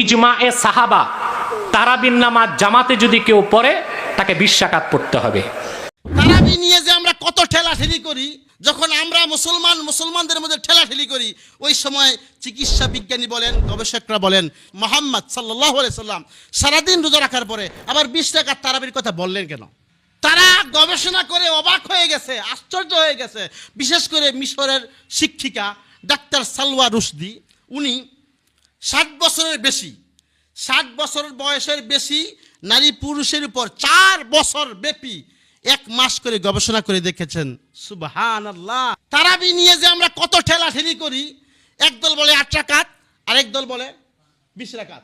ইজমা এ সাহাবা তারাবিন নামাজ জামাতে যদি কেউ পড়ে, তাকে বিশ্বাকাত পড়তে হবে। তারাবি নিয়ে যে আমরা কত ঠেলাঠেলি করি, যখন আমরা মুসলমান, মুসলমানদের মধ্যে ঠেলাঠেলি করি, ওই সময় চিকিৎসা বিজ্ঞানী বলেন, গবেষকরা বলেন, মোহাম্মদ সাল্লাহ সাল্লাম সারাদিন রোজা রাখার পরে আবার বিশ টাকার তারাবির কথা বললেন কেন? তারা গবেষণা করে অবাক হয়ে গেছে, আশ্চর্য হয়ে গেছে। বিশেষ করে মিশরের শিক্ষিকা ডাক্তার সালওয়া রুশদি, উনি ষাট বছরের বেশি, ষাট বছর বয়সের বেশি নারী পুরুষের উপর চার বছর ব্যাপী এক মাস করে গবেষণা করে দেখেছেন। সুবহান আল্লাহ তারাবি নিয়ে যে আমরা কত ঠেলাঠেলি করি, একদল বলে আট রাকাত, আরেক দল বলে বিশ রাকাত।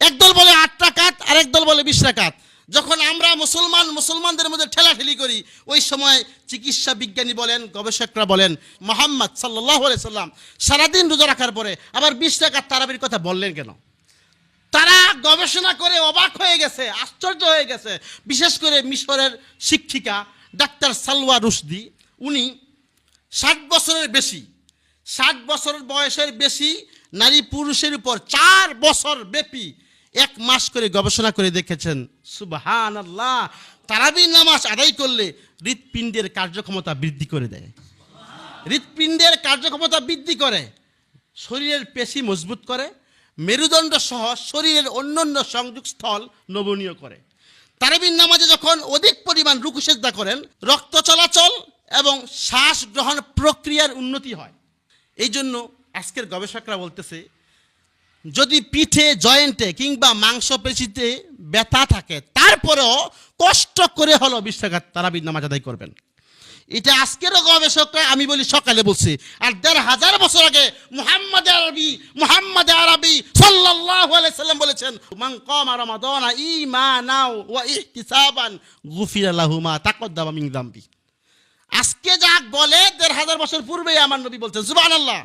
একদল বলে আট রাকাত আরেক দল বলে বিশ রাকাত যখন আমরা মুসলমান, মুসলমানদের মধ্যে ঠেলাঠেলি করি, ওই সময় চিকিৎসা বিজ্ঞানী বলেন, গবেষকরা বলেন, মোহাম্মদ সাল্লাহ সাল্লাম সারাদিন রোজা রাখার পরে আবার বিশ টাকার তারাবির কথা বললেন কেন? তারা গবেষণা করে অবাক হয়ে গেছে, আশ্চর্য হয়ে গেছে। বিশেষ করে মিশরের শিক্ষিকা ডাক্তার সালওয়া রুশদি, উনি ষাট বছরের বেশি, ষাট বছর বয়সের বেশি নারী পুরুষের উপর চার বছর ব্যাপী এক মাস করে গবেষণা করে দেখেছেন সুবহান আল্লাহ তারাবি নামাজ আদায় করলে হৃৎপিণ্ডের কার্যক্ষমতা বৃদ্ধি করে দেয়। হৃৎপিণ্ডের কার্যক্ষমতা বৃদ্ধি করে, শরীরের পেশি মজবুত করে, মেরুদণ্ড সহ শরীরের অন্যান্য সংযোগস্থল নমনীয় করে। তারাবিন নামাজে যখন অধিক পরিমাণ রুকুসেজদা করেন, রক্ত চলাচল এবং শ্বাস গ্রহণ প্রক্রিয়ার উন্নতি হয়। এই জন্য আজকের গবেষকরা বলতেছে যদি পিঠে, জয়েন্টে কিংবা মাংসপেশিতে ব্যথা থাকে, তারপরেও কষ্ট করে হলো বিশ্বাঘাত তারাবিন নামাজ আদায় করবেন। এটা আজকেরও গবেষকরা আমি বলি সকালে বলছি। আর দেড় হাজার বছর আগে মুহাম্মদ আরবি মুহাম্মদ আরবি সাল্লাল্লাহু আলাইহি সাল্লাম বলেছেন, মান কামা রমাদানা ঈমানাও ওয়া ইহতিসাবান গুফিরা লাহু মা তাকদ্দামা মিন যামবি আজকে যাক বলে, দেড় হাজার বছর পূর্বেই আমার নবী বলছেন, সুবহানাল্লাহ।